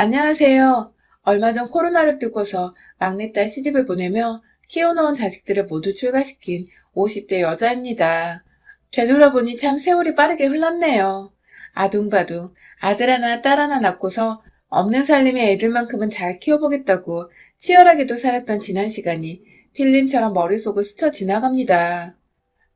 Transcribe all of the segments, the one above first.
안녕하세요. 얼마 전 코로나를 뚫고서 막내딸 시집을 보내며 키워놓은 자식들을 모두 출가시킨 50대 여자입니다. 되돌아보니 참 세월이 빠르게 흘렀네요. 아둥바둥 아들 하나 딸 하나 낳고서 없는 살림의 애들만큼은 잘 키워보겠다고 치열하게도 살았던 지난 시간이 필름처럼 머릿속을 스쳐 지나갑니다.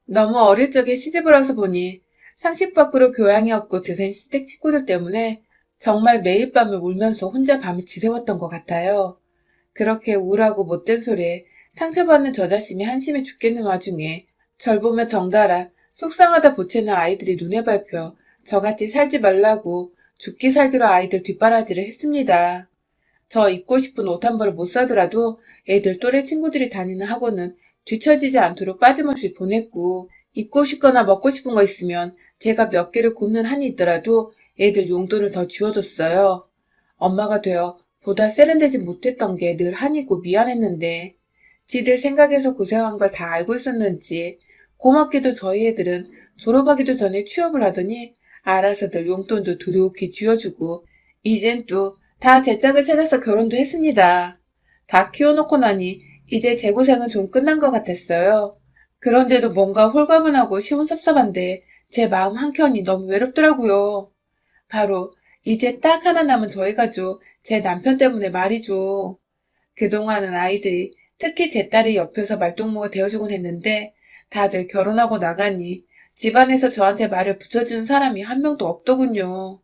너무 어릴 적에 시집을 와서 보니 상식 밖으로 교양이 없고 드센 시댁 식구들 때문에 정말 매일 밤을 울면서 혼자 밤을 지새웠던 것 같아요. 그렇게 우울하고 못된 소리에 상처받는 저 자신이 한심해 죽겠는 와중에 절 보며 덩달아 속상하다 보채는 아이들이 눈에 밟혀 저같이 살지 말라고 죽기 살기로 아이들 뒷바라지를 했습니다. 저 입고 싶은 옷 한 벌을 못 사더라도 애들 또래 친구들이 다니는 학원은 뒤처지지 않도록 빠짐없이 보냈고 입고 싶거나 먹고 싶은 거 있으면 제가 몇 개를 굽는 한이 있더라도 애들 용돈을 더 쥐어줬어요. 엄마가 되어 보다 세련되지 못했던 게 늘 한이고 미안했는데 지들 생각에서 고생한 걸 다 알고 있었는지 고맙게도 저희 애들은 졸업하기도 전에 취업을 하더니 알아서들 용돈도 두둑히 쥐어주고 이젠 또 다 제 짝을 찾아서 결혼도 했습니다. 다 키워놓고 나니 이제 제 고생은 좀 끝난 것 같았어요. 그런데도 뭔가 홀가분하고 시원섭섭한데 제 마음 한켠이 너무 외롭더라고요. 바로 이제 딱 하나 남은 저희 가족, 제 남편 때문에 말이죠. 그동안은 아이들이 특히 제 딸이 옆에서 말동무가 되어주곤 했는데 다들 결혼하고 나가니 집안에서 저한테 말을 붙여주는 사람이 한 명도 없더군요.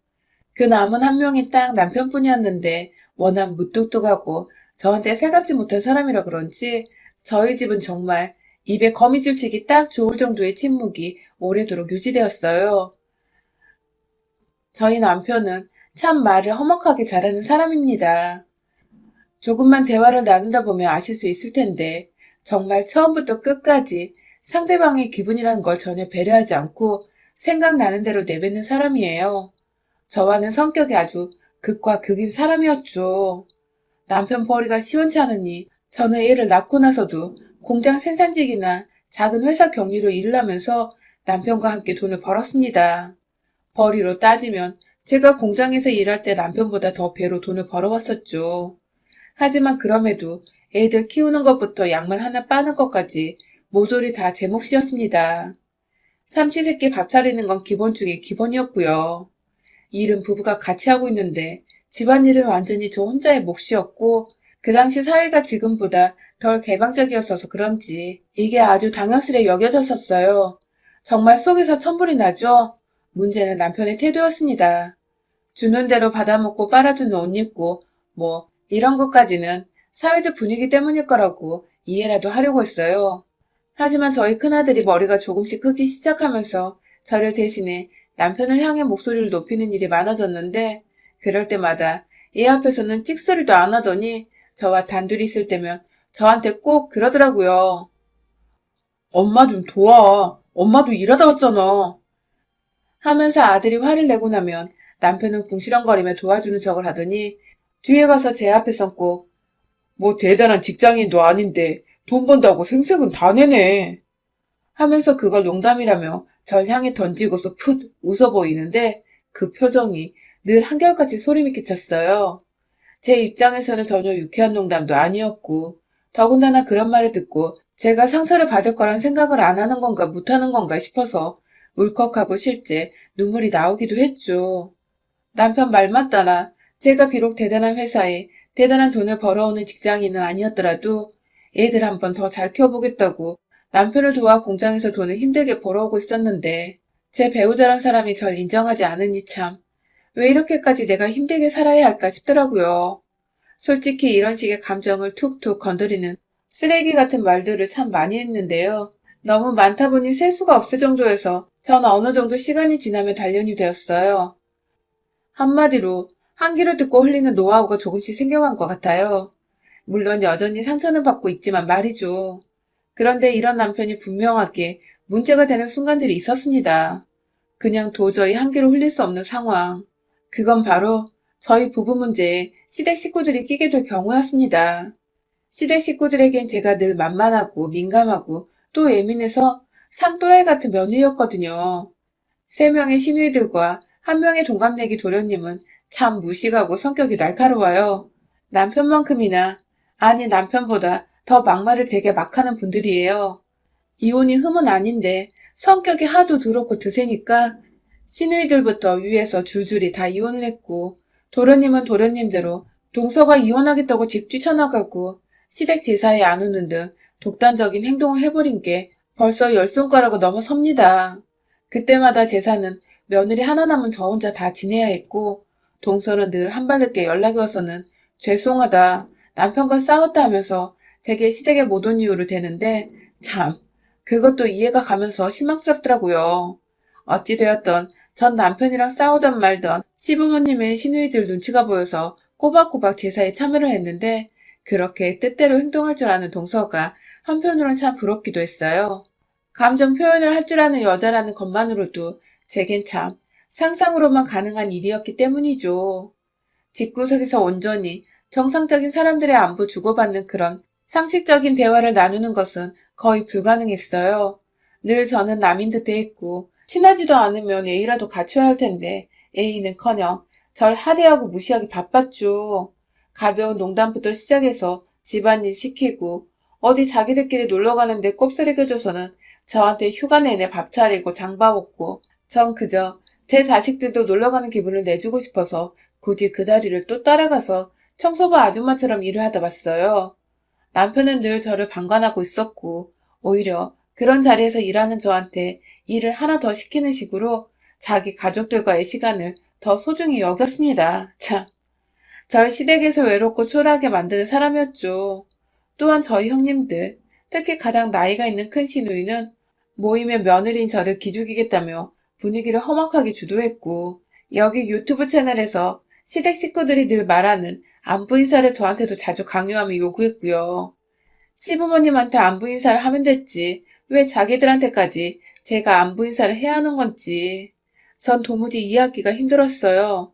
그 남은 한 명이 딱 남편뿐이었는데 워낙 무뚝뚝하고 저한테 살갑지 못한 사람이라 그런지 저희 집은 정말 입에 거미줄 치기 딱 좋을 정도의 침묵이 오래도록 유지되었어요. 저희 남편은 참 말을 험악하게 잘하는 사람입니다. 조금만 대화를 나누다 보면 아실 수 있을 텐데 정말 처음부터 끝까지 상대방의 기분이라는 걸 전혀 배려하지 않고 생각나는 대로 내뱉는 사람이에요. 저와는 성격이 아주 극과 극인 사람이었죠. 남편 벌이가 시원치 않으니 저는 애를 낳고 나서도 공장 생산직이나 작은 회사 경리로 일을 하면서 남편과 함께 돈을 벌었습니다. 벌이로 따지면 제가 공장에서 일할 때 남편보다 더 배로 돈을 벌어왔었죠. 하지만 그럼에도 애들 키우는 것부터 약물 하나 빠는 것까지 모조리 다 제 몫이었습니다. 삼시세끼 밥 차리는 건 기본 중에 기본이었고요. 일은 부부가 같이 하고 있는데 집안일은 완전히 저 혼자의 몫이었고 그 당시 사회가 지금보다 덜 개방적이었어서 그런지 이게 아주 당연스레 여겨졌었어요. 정말 속에서 천불이 나죠? 문제는 남편의 태도였습니다. 주는 대로 받아먹고 빨아주는 옷 입고 뭐 이런 것까지는 사회적 분위기 때문일 거라고 이해라도 하려고 했어요. 하지만 저희 큰아들이 머리가 조금씩 크기 시작하면서 저를 대신해 남편을 향해 목소리를 높이는 일이 많아졌는데 그럴 때마다 애 앞에서는 찍소리도 안 하더니 저와 단둘이 있을 때면 저한테 꼭 그러더라고요. 엄마 좀 도와. 엄마도 일하다 왔잖아. 하면서 아들이 화를 내고 나면 남편은 궁시렁거리며 도와주는 척을 하더니 뒤에 가서 제 앞에선 꼭뭐 대단한 직장인도 아닌데 돈 번다고 생색은 다 내네. 하면서 그걸 농담이라며 절 향해 던지고서 풋 웃어 보이는데 그 표정이 늘 한결같이 소름이 끼쳤어요. 제 입장에서는 전혀 유쾌한 농담도 아니었고 더군다나 그런 말을 듣고 제가 상처를 받을 거란 생각을 안 하는 건가 못하는 건가 싶어서 울컥하고 실제 눈물이 나오기도 했죠. 남편 말 맞다나 제가 비록 대단한 회사에 대단한 돈을 벌어오는 직장인은 아니었더라도 애들 한번 더 잘 키워보겠다고 남편을 도와 공장에서 돈을 힘들게 벌어오고 있었는데 제 배우자란 사람이 절 인정하지 않으니 참 왜 이렇게까지 내가 힘들게 살아야 할까 싶더라고요. 솔직히 이런 식의 감정을 툭툭 건드리는 쓰레기 같은 말들을 참 많이 했는데요. 너무 많다 보니 셀 수가 없을 정도여서 전 어느 정도 시간이 지나면 단련이 되었어요. 한마디로 한 귀를 듣고 흘리는 노하우가 조금씩 생겨간 것 같아요. 물론 여전히 상처는 받고 있지만 말이죠. 그런데 이런 남편이 분명하게 문제가 되는 순간들이 있었습니다. 그냥 도저히 한 귀로 흘릴 수 없는 상황. 그건 바로 저희 부부 문제에 시댁 식구들이 끼게 될 경우였습니다. 시댁 식구들에겐 제가 늘 만만하고 민감하고 또 예민해서 상또라이 같은 며느리였거든요. 세 명의 시누이들과 한 명의 동갑내기 도련님은 참 무식하고 성격이 날카로워요. 남편만큼이나, 아니 남편보다 더 막말을 제게 막 하는 분들이에요. 이혼이 흠은 아닌데 성격이 하도 더럽고 드세니까 시누이들부터 위에서 줄줄이 다 이혼을 했고 도련님은 도련님대로 동서가 이혼하겠다고 집 뛰쳐나가고 시댁 제사에 안 오는 등 독단적인 행동을 해버린 게 벌써 열 손가락을 넘어섭니다. 그때마다 제사는 며느리 하나 남은 저 혼자 다 지내야 했고 동서는 늘 한 발 늦게 연락이 와서는 죄송하다 남편과 싸웠다 하면서 제게 시댁에 못 온 이유를 대는데 참 그것도 이해가 가면서 실망스럽더라고요. 어찌되었던 전 남편이랑 싸우던 말던 시부모님의 시누이들 눈치가 보여서 꼬박꼬박 제사에 참여를 했는데 그렇게 뜻대로 행동할 줄 아는 동서가 한편으론 참 부럽기도 했어요. 감정 표현을 할 줄 아는 여자라는 것만으로도 제겐 참 상상으로만 가능한 일이었기 때문이죠. 집구석에서 온전히 정상적인 사람들의 안부 주고받는 그런 상식적인 대화를 나누는 것은 거의 불가능했어요. 늘 저는 남인 듯 했고 친하지도 않으면 A라도 갖춰야 할 텐데 A는커녕 절 하대하고 무시하기 바빴죠. 가벼운 농담부터 시작해서 집안일 시키고 어디 자기들끼리 놀러 가는데 꼽사리겨줘서는 저한테 휴가 내내 밥 차리고 장봐 먹고 전 그저 제 자식들도 놀러 가는 기분을 내주고 싶어서 굳이 그 자리를 또 따라가서 청소부 아줌마처럼 일을 하다 봤어요. 남편은 늘 저를 방관하고 있었고 오히려 그런 자리에서 일하는 저한테 일을 하나 더 시키는 식으로 자기 가족들과의 시간을 더 소중히 여겼습니다. 참. 절 시댁에서 외롭고 초라하게 만드는 사람이었죠. 또한 저희 형님들, 특히 가장 나이가 있는 큰 시누이는 모임의 며느리인 저를 기죽이겠다며 분위기를 험악하게 주도했고, 여기 유튜브 채널에서 시댁 식구들이 늘 말하는 안부 인사를 저한테도 자주 강요하며 요구했고요. 시부모님한테 안부 인사를 하면 됐지, 왜 자기들한테까지 제가 안부 인사를 해야 하는 건지. 전 도무지 이해하기가 힘들었어요.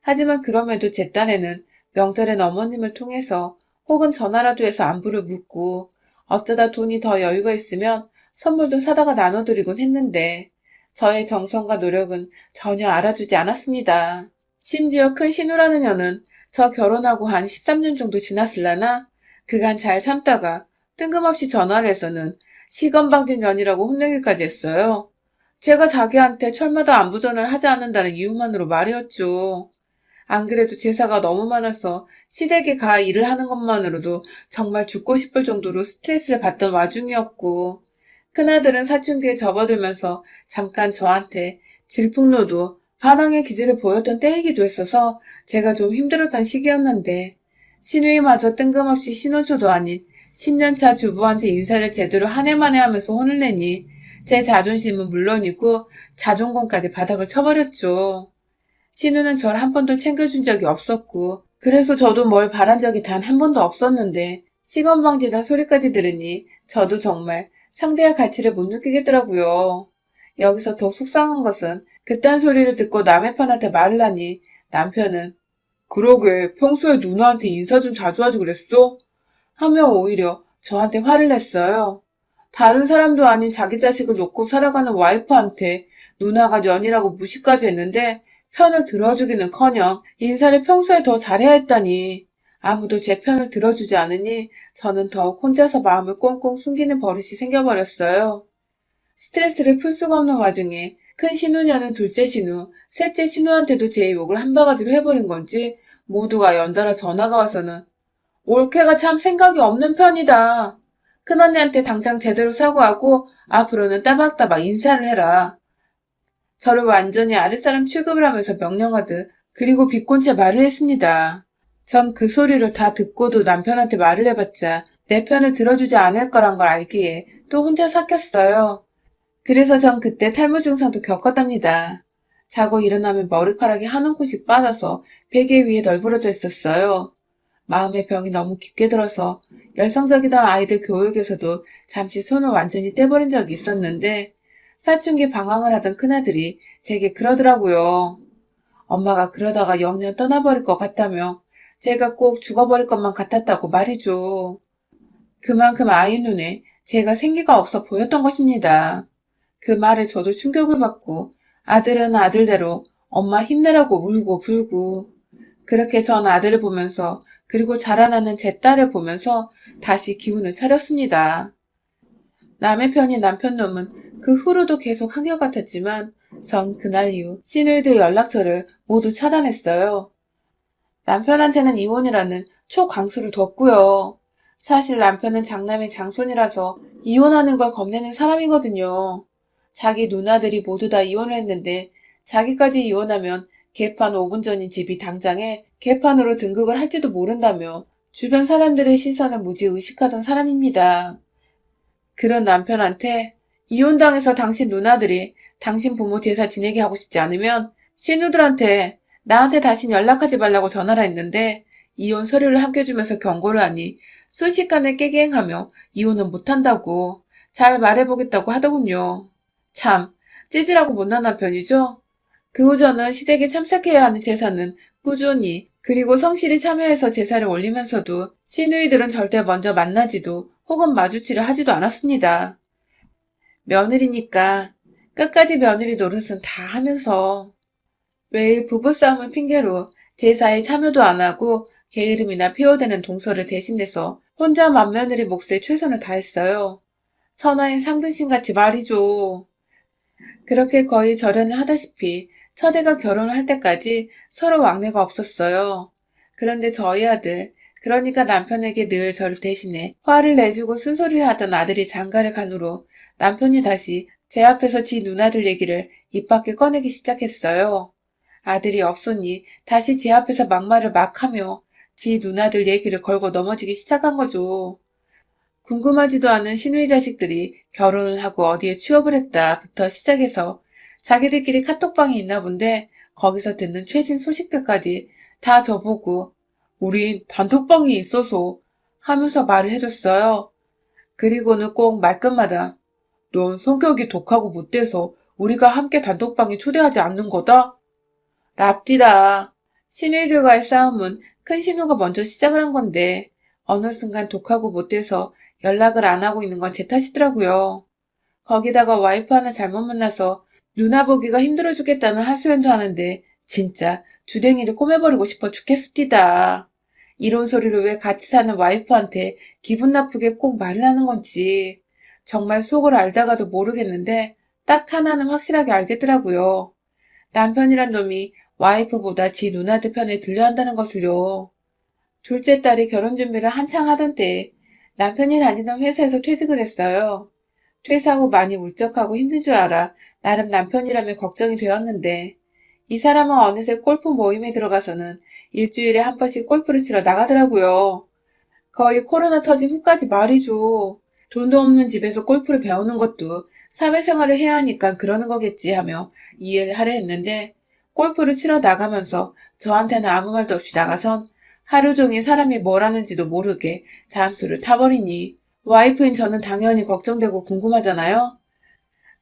하지만 그럼에도 제 딴에는 명절엔 어머님을 통해서 혹은 전화라도 해서 안부를 묻고 어쩌다 돈이 더 여유가 있으면 선물도 사다가 나눠드리곤 했는데 저의 정성과 노력은 전혀 알아주지 않았습니다. 심지어 큰 신우라는 년은 저 결혼하고 한 13년 정도 지났을라나 그간 잘 참다가 뜬금없이 전화를 해서는 시건방진년이라고 혼내기까지 했어요. 제가 자기한테 철마다 안부전을 하지 않는다는 이유만으로 말이었죠. 안 그래도 제사가 너무 많아서 시댁에 가 일을 하는 것만으로도 정말 죽고 싶을 정도로 스트레스를 받던 와중이었고, 큰아들은 사춘기에 접어들면서 잠깐 저한테 질풍노도 반항의 기질을 보였던 때이기도 했어서 제가 좀 힘들었던 시기였는데, 신우이마저 뜬금없이 신혼초도 아닌 10년차 주부한테 인사를 제대로 한 해 만에 하면서 혼을 내니 제 자존심은 물론이고 자존감까지 바닥을 쳐버렸죠. 신우는 절 한 번도 챙겨준 적이 없었고 그래서 저도 뭘 바란 적이 단 한 번도 없었는데 시건방지단 소리까지 들으니 저도 정말 상대의 가치를 못 느끼겠더라고요. 여기서 더 속상한 것은 그딴 소리를 듣고 남의 편한테 말을 하니 남편은 그러게 평소에 누나한테 인사 좀 자주 하지 그랬어? 하며 오히려 저한테 화를 냈어요. 다른 사람도 아닌 자기 자식을 놓고 살아가는 와이프한테 누나가 년이라고 무시까지 했는데 편을 들어주기는커녕 인사를 평소에 더 잘해야 했다니 아무도 제 편을 들어주지 않으니 저는 더욱 혼자서 마음을 꽁꽁 숨기는 버릇이 생겨버렸어요. 스트레스를 풀 수가 없는 와중에 큰 신우냐는 둘째 신우, 셋째 신우한테도 제 욕을 한 바가지로 해버린 건지 모두가 연달아 전화가 와서는 올케가 참 생각이 없는 편이다. 큰언니한테 당장 제대로 사과하고 앞으로는 따박따박 인사를 해라. 저를 완전히 아랫사람 취급을 하면서 명령하듯 그리고 비꼰채 말을 했습니다. 전 그 소리를 다 듣고도 남편한테 말을 해봤자 내 편을 들어주지 않을 거란 걸 알기에 또 혼자 삭혔어요. 그래서 전 그때 탈모 증상도 겪었답니다. 자고 일어나면 머리카락이 한 움큼씩 빠져서 베개 위에 널브러져 있었어요. 마음의 병이 너무 깊게 들어서 열성적이던 아이들 교육에서도 잠시 손을 완전히 떼버린 적이 있었는데 사춘기 방황을 하던 큰아들이 제게 그러더라고요. 엄마가 그러다가 영년 떠나버릴 것 같다며 제가 꼭 죽어버릴 것만 같았다고 말이죠. 그만큼 아이 눈에 제가 생기가 없어 보였던 것입니다. 그 말에 저도 충격을 받고 아들은 아들대로 엄마 힘내라고 울고 불고 그렇게 전 아들을 보면서 그리고 자라나는 제 딸을 보면서 다시 기운을 차렸습니다. 남의 편인 남편 놈은 그 후로도 계속 한결같았지만 전 그날 이후 시누이들 연락처를 모두 차단했어요. 남편한테는 이혼이라는 초강수를 뒀고요. 사실 남편은 장남의 장손이라서 이혼하는 걸 겁내는 사람이거든요. 자기 누나들이 모두 다 이혼을 했는데 자기까지 이혼하면 개판 5분 전인 집이 당장에 개판으로 등극을 할지도 모른다며 주변 사람들의 시선을 무지 의식하던 사람입니다. 그런 남편한테 이혼당해서 당신 누나들이 당신 부모 제사 지내게 하고 싶지 않으면 신우들한테 나한테 다신 연락하지 말라고 전화를 했는데 이혼 서류를 함께 주면서 경고를 하니 순식간에 깨갱하며 이혼은 못한다고 잘 말해보겠다고 하더군요. 참 찌질하고 못난 남편이죠? 그 후 저는 시댁에 참석해야 하는 제사는 꾸준히 그리고 성실히 참여해서 제사를 올리면서도 시누이들은 절대 먼저 만나지도 혹은 마주치려 하지도 않았습니다. 며느리니까 끝까지 며느리 노릇은 다 하면서 매일 부부싸움을 핑계로 제사에 참여도 안 하고 게으름이나 피워대는 동서를 대신해서 혼자 맏며느리 몫에 최선을 다했어요. 천하인 상등신같이 말이죠. 그렇게 거의 절연을 하다시피 첫애가 결혼을 할 때까지 서로 왕래가 없었어요. 그런데 저희 아들, 그러니까 남편에게 늘 저를 대신해 화를 내주고 쓴소리를 하던 아들이 장가를 간 후로 남편이 다시 제 앞에서 지 누나들 얘기를 입 밖에 꺼내기 시작했어요. 아들이 없으니 다시 제 앞에서 막말을 막 하며 지 누나들 얘기를 걸고 넘어지기 시작한 거죠. 궁금하지도 않은 시누이 자식들이 결혼을 하고 어디에 취업을 했다부터 시작해서 자기들끼리 카톡방이 있나 본데 거기서 듣는 최신 소식들까지 다 저보고 우린 단톡방이 있어서 하면서 말을 해줬어요. 그리고는 꼭 말끝마다 넌 성격이 독하고 못돼서 우리가 함께 단톡방에 초대하지 않는 거다? 랍디다. 신우이들과의 싸움은 큰 신우가 먼저 시작을 한 건데 어느 순간 독하고 못돼서 연락을 안 하고 있는 건 제 탓이더라고요. 거기다가 와이프 하나 잘못 만나서 누나 보기가 힘들어 죽겠다는 하소연도 하는데 진짜 주댕이를 꼬매버리고 싶어 죽겠습니다. 이런 소리를 왜 같이 사는 와이프한테 기분 나쁘게 꼭 말을 하는 건지 정말 속을 알다가도 모르겠는데 딱 하나는 확실하게 알겠더라고요. 남편이란 놈이 와이프보다 지 누나들 편에 들려 한다는 것을요. 둘째 딸이 결혼 준비를 한창 하던 때에 남편이 다니던 회사에서 퇴직을 했어요. 퇴사 후 많이 울적하고 힘든 줄 알아 나름 남편이라면 걱정이 되었는데 이 사람은 어느새 골프 모임에 들어가서는 일주일에 한 번씩 골프를 치러 나가더라고요. 거의 코로나 터진 후까지 말이죠. 돈도 없는 집에서 골프를 배우는 것도 사회생활을 해야 하니까 그러는 거겠지 하며 이해를 하려 했는데 골프를 치러 나가면서 저한테는 아무 말도 없이 나가선 하루 종일 사람이 뭘 하는지도 모르게 잠수를 타버리니 와이프인 저는 당연히 걱정되고 궁금하잖아요.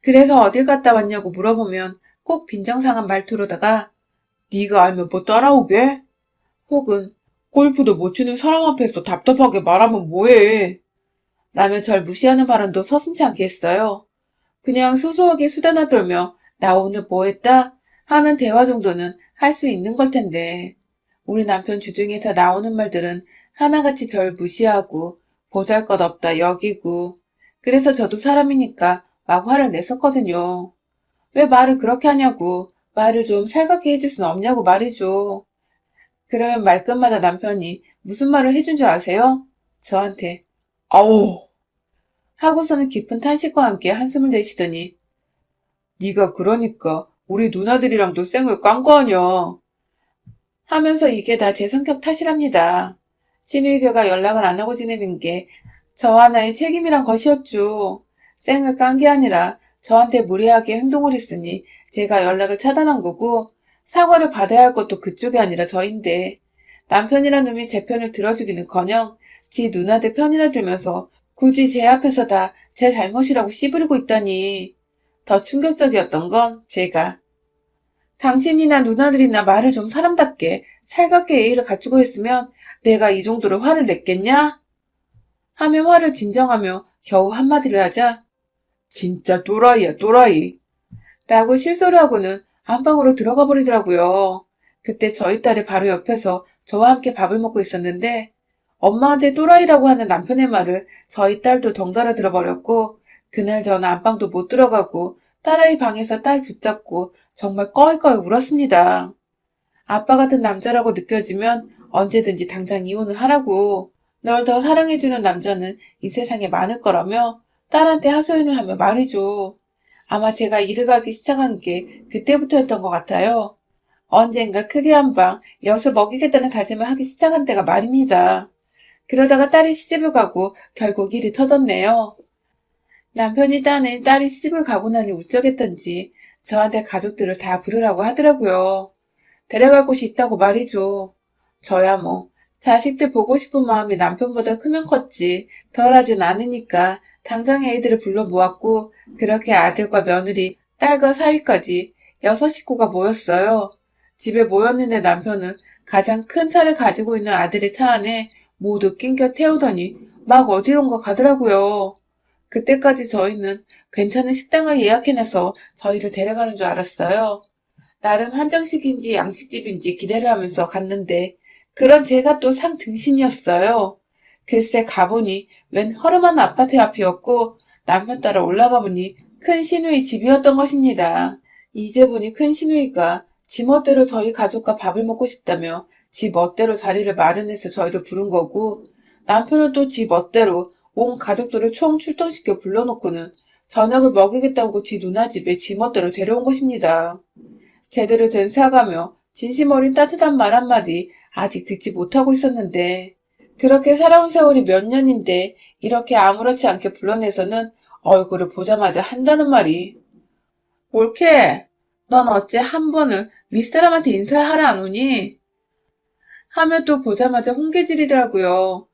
그래서 어딜 갔다 왔냐고 물어보면 꼭 빈정상한 말투로다가 네가 알면 뭐 따라오게? 혹은 골프도 못 치는 사람 앞에서 답답하게 말하면 뭐해? 라며 절 무시하는 발언도 서슴지 않게 했어요. 그냥 소소하게 수다나 떨며 나 오늘 뭐 했다? 하는 대화 정도는 할 수 있는 걸 텐데 우리 남편 주둥이에서 나오는 말들은 하나같이 절 무시하고 보잘 것 없다 여기고 그래서 저도 사람이니까 막 화를 냈었거든요. 왜 말을 그렇게 하냐고 말을 좀 살갑게 해줄 순 없냐고 말이죠. 그러면 말끝마다 남편이 무슨 말을 해준 줄 아세요? 저한테 아우 하고서는 깊은 탄식과 함께 한숨을 내쉬더니 네가 그러니까 우리 누나들이랑도 쌩을 깐 거 아냐 하면서 이게 다 제 성격 탓이랍니다. 신우이들과 연락을 안 하고 지내는 게 저 하나의 책임이란 것이었죠. 쌩을 깐 게 아니라 저한테 무례하게 행동을 했으니 제가 연락을 차단한 거고 사과를 받아야 할 것도 그쪽이 아니라 저인데 남편이란 놈이 제 편을 들어주기는커녕 지 누나들 편이나 들면서 굳이 제 앞에서 다 제 잘못이라고 씨부리고 있다니 더 충격적이었던 건 제가. 당신이나 누나들이나 말을 좀 사람답게 살갑게 예의를 갖추고 했으면 내가 이 정도로 화를 냈겠냐? 하며 화를 진정하며 겨우 한마디를 하자. 진짜 또라이야 또라이. 라고 실소를 하고는 안방으로 들어가 버리더라고요. 그때 저희 딸이 바로 옆에서 저와 함께 밥을 먹고 있었는데 엄마한테 또라이라고 하는 남편의 말을 저희 딸도 덩달아 들어버렸고 그날 전 안방도 못 들어가고 딸아이 방에서 딸 붙잡고 정말 꺼이꺼이 울었습니다. 아빠 같은 남자라고 느껴지면 언제든지 당장 이혼을 하라고 널 더 사랑해주는 남자는 이 세상에 많을 거라며 딸한테 하소연을 하며 말이죠. 아마 제가 일을 가기 시작한 게 그때부터였던 것 같아요. 언젠가 크게 한방 엿을 먹이겠다는 다짐을 하기 시작한 때가 말입니다. 그러다가 딸이 시집을 가고 결국 일이 터졌네요. 남편이 따는 딸이 시집을 가고 나니 우쩍했던지 저한테 가족들을 다 부르라고 하더라고요. 데려갈 곳이 있다고 말이죠. 저야 뭐 자식들 보고 싶은 마음이 남편보다 크면 컸지 덜하진 않으니까 당장 애들을 불러 모았고 그렇게 아들과 며느리, 딸과 사위까지 여섯 식구가 모였어요. 집에 모였는데 남편은 가장 큰 차를 가지고 있는 아들의 차 안에 모두 낑겨 태우더니 막 어디론가 가더라고요. 그때까지 저희는 괜찮은 식당을 예약해놔서 저희를 데려가는 줄 알았어요. 나름 한정식인지 양식집인지 기대를 하면서 갔는데 그런 제가 또 상등신이었어요. 글쎄 가보니 웬 허름한 아파트 앞이었고 남편 따라 올라가 보니 큰 시누이 집이었던 것입니다. 이제 보니 큰 시누이가 지 멋대로 저희 가족과 밥을 먹고 싶다며 지 멋대로 자리를 마련해서 저희를 부른 거고 남편은 또 지 멋대로 온 가족들을 총 출동시켜 불러놓고는 저녁을 먹이겠다고 지 누나 집에 지 멋대로 데려온 것입니다. 제대로 된 사과며 진심 어린 따뜻한 말 한마디 아직 듣지 못하고 있었는데 그렇게 살아온 세월이 몇 년인데 이렇게 아무렇지 않게 불러내서는 얼굴을 보자마자 한다는 말이 옳게 넌 어째 한 번을 윗사람한테 인사하러 안 오니? 하며 또 보자마자 홍계질이더라고요.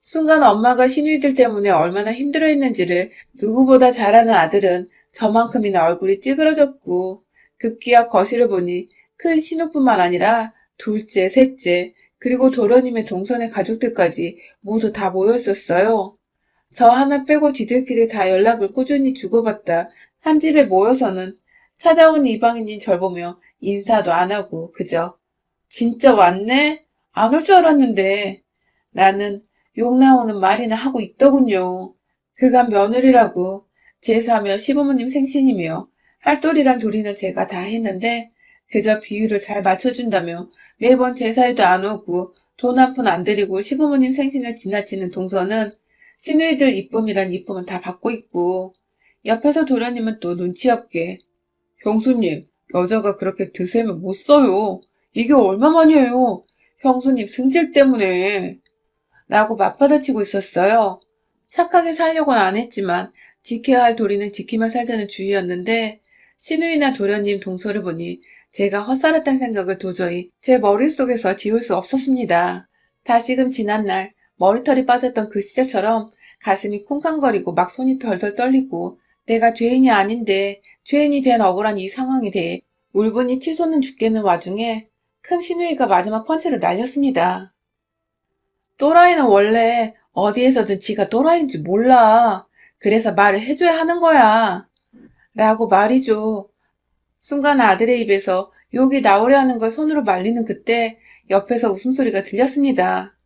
순간 엄마가 시누이들 때문에 얼마나 힘들어했는지를 누구보다 잘 아는 아들은 저만큼이나 얼굴이 찌그러졌고 급기야 거실을 보니 큰 신우뿐만 아니라 둘째, 셋째, 그리고 도련님의 동선의 가족들까지 모두 다 모여 있었어요. 저 하나 빼고 지들끼리 다 연락을 꾸준히 주고받다 한 집에 모여서는 찾아온 이방인인 절 보며 인사도 안 하고 그저 진짜 왔네? 안 올 줄 알았는데 나는 욕 나오는 말이나 하고 있더군요. 그간 며느리라고 제사며 시부모님 생신이며 할돌이란 도리는 제가 다 했는데 그저 비율을 잘 맞춰준다며 매번 제사에도 안 오고 돈 한 푼 안 드리고 시부모님 생신을 지나치는 동서는 시누이들 이쁨이란 이쁨은 다 받고 있고 옆에서 도련님은 또 눈치 없게 형수님 여자가 그렇게 드세면 못 써요. 이게 얼마만이에요. 형수님 승질 때문에 라고 맞받아치고 있었어요. 착하게 살려고는 안 했지만 지켜야 할 도리는 지키며 살자는 주의였는데 시누이나 도련님 동서를 보니 제가 헛살았다는 생각을 도저히 제 머릿속에서 지울 수 없었습니다. 다시금 지난날 머리털이 빠졌던 그 시절처럼 가슴이 쿵쾅거리고 막 손이 덜덜 떨리고 내가 죄인이 아닌데 죄인이 된 억울한 이 상황에 대해 울분이 치솟는 죽겠는 와중에 큰 시누이가 마지막 펀치를 날렸습니다. 또라이는 원래 어디에서든 지가 또라이인지 몰라. 그래서 말을 해줘야 하는 거야. 라고 말이죠. 순간 아들의 입에서 욕이 나오려 하는 걸 손으로 말리는 그때 옆에서 웃음소리가 들렸습니다.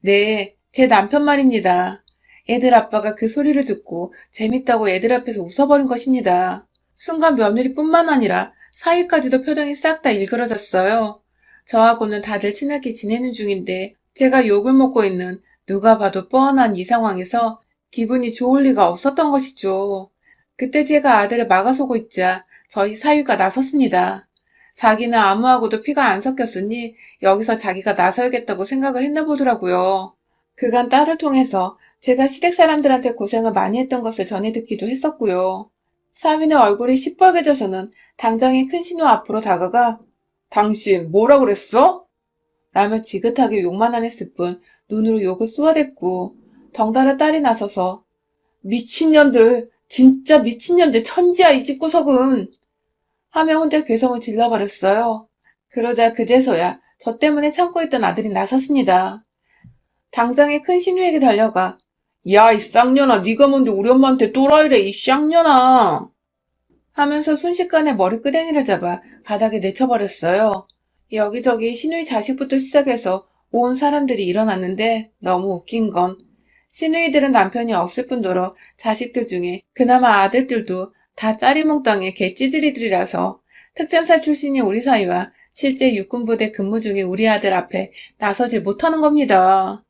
네, 제 남편 말입니다. 애들 아빠가 그 소리를 듣고 재밌다고 애들 앞에서 웃어버린 것입니다. 순간 며느리뿐만 아니라 사위까지도 표정이 싹 다 일그러졌어요. 저하고는 다들 친하게 지내는 중인데 제가 욕을 먹고 있는 누가 봐도 뻔한 이 상황에서 기분이 좋을 리가 없었던 것이죠. 그때 제가 아들을 막아서고 있자 저희 사위가 나섰습니다. 자기는 아무하고도 피가 안 섞였으니 여기서 자기가 나서야겠다고 생각을 했나 보더라고요. 그간 딸을 통해서 제가 시댁 사람들한테 고생을 많이 했던 것을 전해 듣기도 했었고요. 사위는 얼굴이 시뻘개져서는 당장의 큰 신우 앞으로 다가가 당신 뭐라 그랬어? 라며 지긋하게 욕만 안 했을 뿐 눈으로 욕을 쏘아댔고 덩달아 딸이 나서서 미친년들 진짜 미친년들 천지야 이 집구석은 하며 혼자 괴성을 질러버렸어요. 그러자 그제서야 저 때문에 참고 있던 아들이 나섰습니다. 당장에 큰 신우에게 달려가 야 이 쌍년아 네가 뭔데 우리 엄마한테 또라이래 이 쌍년아 하면서 순식간에 머리끄댕이를 잡아 바닥에 내쳐버렸어요. 여기저기 신우이 자식부터 시작해서 온 사람들이 일어났는데 너무 웃긴 건 신우이들은 남편이 없을 뿐더러 자식들 중에 그나마 아들들도 다 짜리몽땅의 개찌들이들이라서 특전사 출신인 우리 사이와 실제 육군부대 근무 중에 우리 아들 앞에 나서지 못하는 겁니다.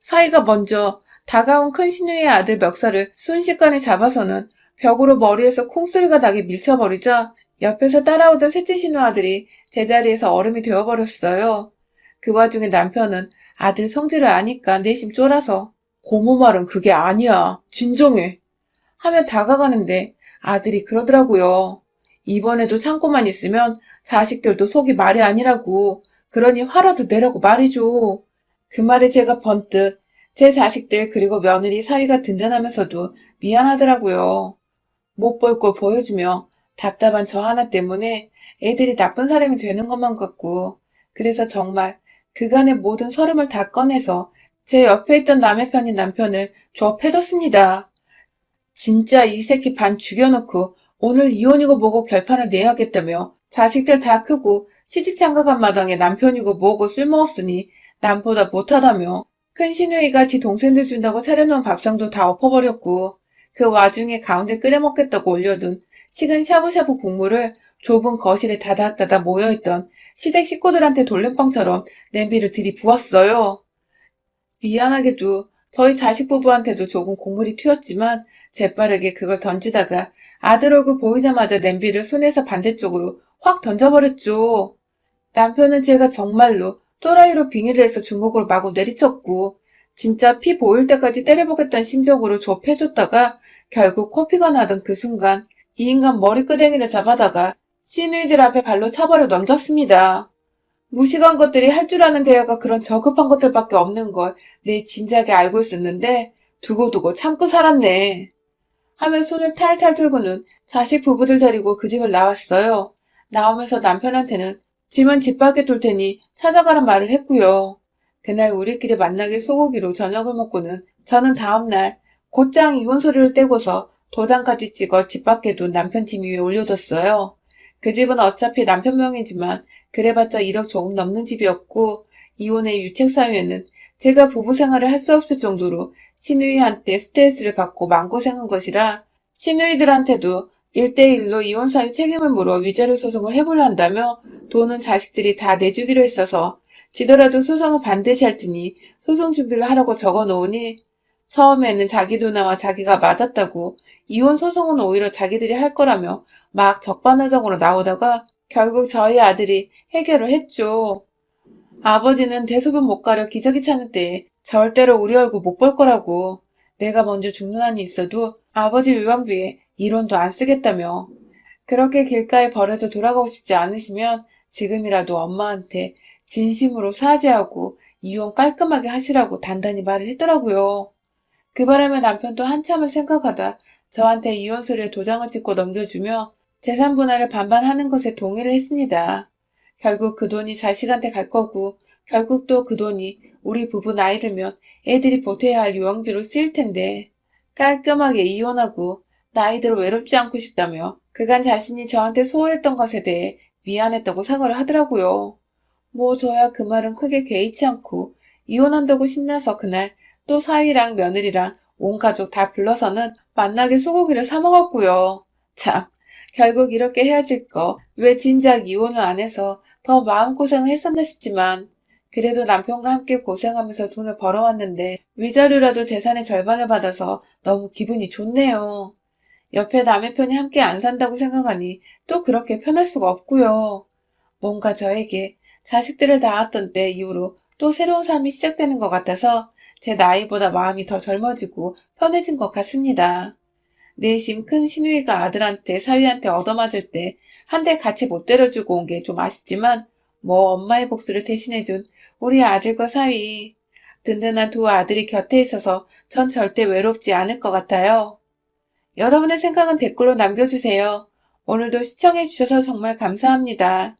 사이가 먼저 다가온 큰 신우이의 아들 멱살을 순식간에 잡아서는 벽으로 머리에서 콩소리가 나게 밀쳐버리자 옆에서 따라오던 셋째 신우 아들이 제자리에서 얼음이 되어버렸어요. 그 와중에 남편은 아들 성질을 아니까 내심 쫄아서 고모 말은 그게 아니야. 진정해. 하며 다가가는데 아들이 그러더라고요. 이번에도 참고만 있으면 자식들도 속이 말이 아니라고. 그러니 화라도 내라고 말이죠. 그 말에 제가 번뜩 제 자식들 그리고 며느리 사위가 든든하면서도 미안하더라고요. 못 볼 걸 보여주며 답답한 저 하나 때문에 애들이 나쁜 사람이 되는 것만 같고 그래서 정말 그간의 모든 서름을 다 꺼내서 제 옆에 있던 남의 편인 남편을 조업해줬습니다. 진짜 이 새끼 반 죽여놓고 오늘 이혼이고 뭐고 결판을 내야겠다며 자식들 다 크고 시집 장가간 마당에 남편이고 뭐고 쓸모없으니 남보다 못하다며 큰 시누이가 지 동생들 준다고 차려놓은 밥상도 다 엎어버렸고 그 와중에 가운데 끓여 먹겠다고 올려둔 식은 샤브샤브 국물을 좁은 거실에 다닥다닥 모여있던 시댁 식구들한테 돌림방처럼 냄비를 들이부었어요. 미안하게도 저희 자식 부부한테도 조금 국물이 튀었지만 재빠르게 그걸 던지다가 아들 얼굴 보이자마자 냄비를 손에서 반대쪽으로 확 던져버렸죠. 남편은 제가 정말로 또라이로 빙의를 해서 주먹으로 마구 내리쳤고 진짜 피 보일 때까지 때려보겠다는 심정으로 좁혀줬다가 결국 코피가 나던 그 순간 이 인간 머리끄댕이를 잡아다가 시누이들 앞에 발로 차버려 넘겼습니다. 무식한 것들이 할 줄 아는 대화가 그런 저급한 것들밖에 없는 걸 내 진작에 알고 있었는데 두고두고 참고 살았네. 하며 손을 탈탈 털고는 자식 부부들 데리고 그 집을 나왔어요. 나오면서 남편한테는 집은 집 밖에 둘 테니 찾아가란 말을 했고요. 그날 우리끼리 만나게 소고기로 저녁을 먹고는 저는 다음날 곧장 이혼 소리를 떼고서 도장까지 찍어 집 밖에 둔 남편 짐 위에 올려뒀어요. 그 집은 어차피 남편 명이지만 그래봤자 1억 조금 넘는 집이었고 이혼의 유책 사유에는 제가 부부 생활을 할 수 없을 정도로 신우이한테 스트레스를 받고 마음고생한 것이라 신우이들한테도 1대1로 이혼 사유 책임을 물어 위자료 소송을 해보려 한다며 돈은 자식들이 다 내주기로 했어서 지더라도 소송을 반드시 할 테니 소송 준비를 하라고 적어 놓으니 처음에는 자기 누나와 자기가 맞았다고 이혼 소송은 오히려 자기들이 할 거라며 막 적반하장으로 나오다가 결국 저희 아들이 해결을 했죠. 아버지는 대소변 못 가려 기저귀 차는 때에 절대로 우리 얼굴 못 볼 거라고 내가 먼저 죽는 한이 있어도 아버지 위반비에 1원도 안 쓰겠다며 그렇게 길가에 버려져 돌아가고 싶지 않으시면 지금이라도 엄마한테 진심으로 사죄하고 이혼 깔끔하게 하시라고 단단히 말을 했더라고요. 그 바람에 남편도 한참을 생각하다 저한테 이혼 서류에 도장을 찍고 넘겨주며 재산 분할을 반반 하는 것에 동의를 했습니다. 결국 그 돈이 자식한테 갈 거고 결국 또 그 돈이 우리 부부 나이 들면 애들이 보태야 할 유언비로 쓰일 텐데 깔끔하게 이혼하고 나이 들어 외롭지 않고 싶다며 그간 자신이 저한테 소홀했던 것에 대해 미안했다고 사과를 하더라고요. 뭐 저야 그 말은 크게 개의치 않고 이혼한다고 신나서 그날 또 사위랑 며느리랑 온 가족 다 불러서는 만나게 소고기를 사 먹었고요. 참, 결국 이렇게 헤어질 거 왜 진작 이혼을 안 해서 더 마음고생을 했었나 싶지만 그래도 남편과 함께 고생하면서 돈을 벌어왔는데 위자료라도 재산의 절반을 받아서 너무 기분이 좋네요. 옆에 남의 편이 함께 안 산다고 생각하니 또 그렇게 편할 수가 없고요. 뭔가 저에게 자식들을 낳았던 때 이후로 또 새로운 삶이 시작되는 것 같아서 제 나이보다 마음이 더 젊어지고 편해진 것 같습니다. 내심 큰 신우이가 아들한테 사위한테 얻어맞을 때 한 대 같이 못 때려주고 온 게 좀 아쉽지만 뭐 엄마의 복수를 대신해준 우리 아들과 사위 든든한 두 아들이 곁에 있어서 전 절대 외롭지 않을 것 같아요. 여러분의 생각은 댓글로 남겨주세요. 오늘도 시청해주셔서 정말 감사합니다.